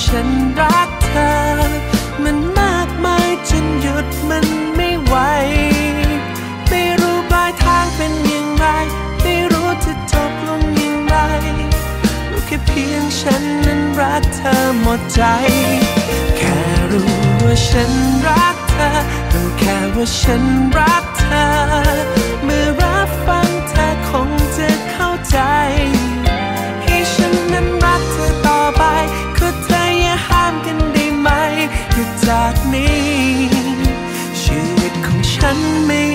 ฉันรักเธอ มันมากมายจนหยุดมันไม่ไหว ไม่รู้ปลายทางเป็นอย่างไร ไม่รู้จะจบลงอย่างไรรู้แค่เพียงฉันนั้นรักเธอหมดใจ แค่รู้ว่าฉันรักเธอรู้แค่ว่าฉันรัก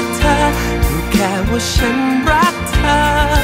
ก ฉันรักเธอ